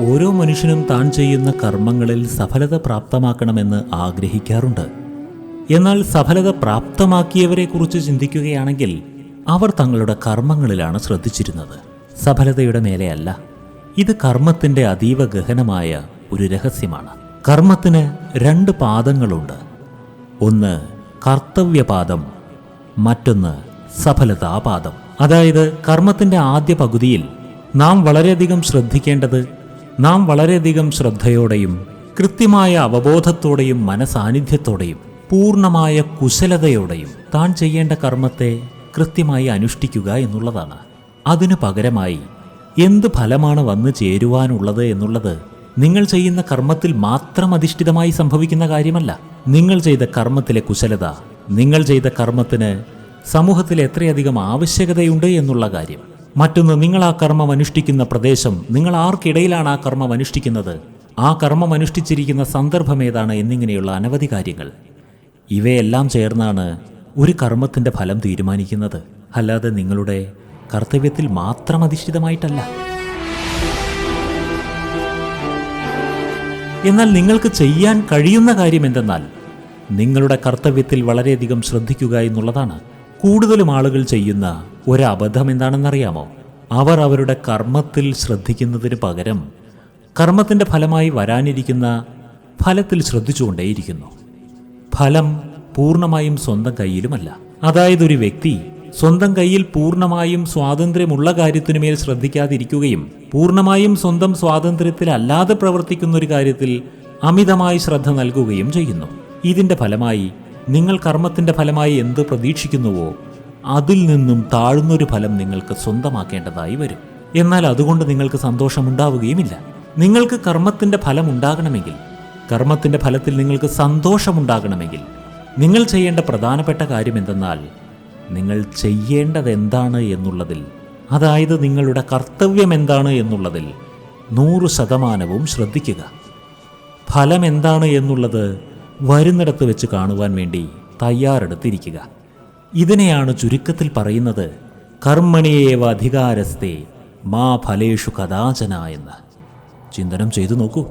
ഓരോ മനുഷ്യനും താൻ ചെയ്യുന്ന കർമ്മങ്ങളിൽ സഫലത പ്രാപ്തമാക്കണമെന്ന് ആഗ്രഹിക്കാറുണ്ട്. എന്നാൽ സഫലത പ്രാപ്തമാക്കിയവരെക്കുറിച്ച് ചിന്തിക്കുകയാണെങ്കിൽ അവർ തങ്ങളുടെ കർമ്മങ്ങളിലാണ് ശ്രദ്ധിച്ചിരുന്നത്. സഫലതയുടെ മേലെയല്ല ഇത് കർമ്മത്തിന്റെ അതീവ ഗഹനമായ ഒരു രഹസ്യമാണ്. കർമ്മത്തിന് രണ്ട് പാദങ്ങളുണ്ട്. ഒന്ന് കർത്തവ്യപാദം മറ്റൊന്ന് സഫലതാപാദം. അതായത് കർമ്മത്തിന്റെ ആദ്യ പകുതിയിൽ നാം വളരെയധികം ശ്രദ്ധിക്കേണ്ടത് നാം വളരെയധികം ശ്രദ്ധയോടെയും കൃത്യമായ അവബോധത്തോടെയും മനസാന്നിധ്യത്തോടെയും പൂർണമായ കുശലതയോടെയും താൻ ചെയ്യേണ്ട കർമ്മത്തെ കൃത്യമായി അനുഷ്ഠിക്കുക എന്നുള്ളതാണ്. അതിനു പകരമായി എന്ത് ഫലമാണ് വന്നു ചേരുവാനുള്ളത് എന്നുള്ളത് നിങ്ങൾ ചെയ്യുന്ന കർമ്മത്തിൽ മാത്രം അധിഷ്ഠിതമായി സംഭവിക്കുന്ന കാര്യമല്ല. നിങ്ങൾ ചെയ്ത കർമ്മത്തിലെ കുശലത നിങ്ങൾ ചെയ്ത കർമ്മത്തിന് സമൂഹത്തിൽ എത്രയധികം ആവശ്യകതയുണ്ട് എന്നുള്ള കാര്യം. മറ്റൊന്ന് നിങ്ങൾ ആ കർമ്മം അനുഷ്ഠിക്കുന്ന പ്രദേശം. നിങ്ങൾ ആർക്കിടയിലാണ് ആ കർമ്മം അനുഷ്ഠിക്കുന്നത്? ആ കർമ്മം അനുഷ്ഠിച്ചിരിക്കുന്ന സന്ദർഭം ഏതാണ് എന്നിങ്ങനെയുള്ള അനവധി കാര്യങ്ങൾ. ഇവയെല്ലാം ചേർന്നാണ് ഒരു കർമ്മത്തിന്റെ ഫലം തീരുമാനിക്കുന്നത്. അല്ലാതെ നിങ്ങളുടെ കർത്തവ്യത്തിൽ മാത്രം അധിഷ്ഠിതമായിട്ടല്ല. എന്നാൽ നിങ്ങൾക്ക് ചെയ്യാൻ കഴിയുന്ന കാര്യം എന്തെന്നാൽ നിങ്ങളുടെ കർത്തവ്യത്തിൽ വളരെയധികം ശ്രദ്ധിക്കുക എന്നുള്ളതാണ്. കൂടുതലും ആളുകൾ ചെയ്യുന്ന ഒരബദ്ധം എന്താണെന്നറിയാമോ? അവർ അവരുടെ കർമ്മത്തിൽ ശ്രദ്ധിക്കുന്നതിന് പകരം കർമ്മത്തിന്റെ ഫലമായി വരാനിരിക്കുന്ന ഫലത്തിൽ ശ്രദ്ധിച്ചുകൊണ്ടേയിരിക്കുന്നു. ഫലം പൂർണമായും സ്വന്തം കയ്യിലുമല്ല. അതായത് ഒരു വ്യക്തി സ്വന്തം കയ്യിൽ പൂർണമായും സ്വാതന്ത്ര്യമുള്ള കാര്യത്തിനുമേൽ ശ്രദ്ധിക്കാതിരിക്കുകയും പൂർണമായും സ്വന്തം സ്വാതന്ത്ര്യത്തിലല്ലാതെ പ്രവർത്തിക്കുന്ന ഒരു കാര്യത്തിൽ അമിതമായി ശ്രദ്ധ നൽകുകയും ചെയ്യുന്നു. ഇതിന്റെ ഫലമായി നിങ്ങൾ കർമ്മത്തിന്റെ ഫലമായി എന്ത് പ്രതീക്ഷിക്കുന്നുവോ അതിൽ നിന്നും താഴ്ന്നൊരു ഫലം നിങ്ങൾക്ക് സ്വന്തമാക്കേണ്ടതായി വരും. എന്നാൽ അതുകൊണ്ട് നിങ്ങൾക്ക് സന്തോഷമുണ്ടാവുകയുമില്ല. നിങ്ങൾക്ക് കർമ്മത്തിന്റെ ഫലം ഉണ്ടാകണമെങ്കിൽ കർമ്മത്തിന്റെ ഫലത്തിൽ നിങ്ങൾക്ക് സന്തോഷമുണ്ടാകണമെങ്കിൽ നിങ്ങൾ ചെയ്യേണ്ട പ്രധാനപ്പെട്ട കാര്യം എന്തെന്നാൽ നിങ്ങൾ ചെയ്യേണ്ടത് എന്താണ് എന്നുള്ളതിൽ അതായത് നിങ്ങളുടെ കർത്തവ്യം എന്താണ് എന്നുള്ളതിൽ നൂറ് ശതമാനവും ശ്രദ്ധിക്കുക. ഫലം എന്താണ് എന്നുള്ളത് വരുന്നിടത്ത് വെച്ച് കാണുവാൻ വേണ്ടി തയ്യാറെടുത്തിരിക്കുക. ഇതിനെയാണ് ചുരുക്കത്തിൽ പറയുന്നത് കർമ്മണിയേവ അധികാരസ്ഥേ മാ ഫലേഷു കഥാചന എന്ന്. ചിന്തനം ചെയ്തു നോക്കൂ.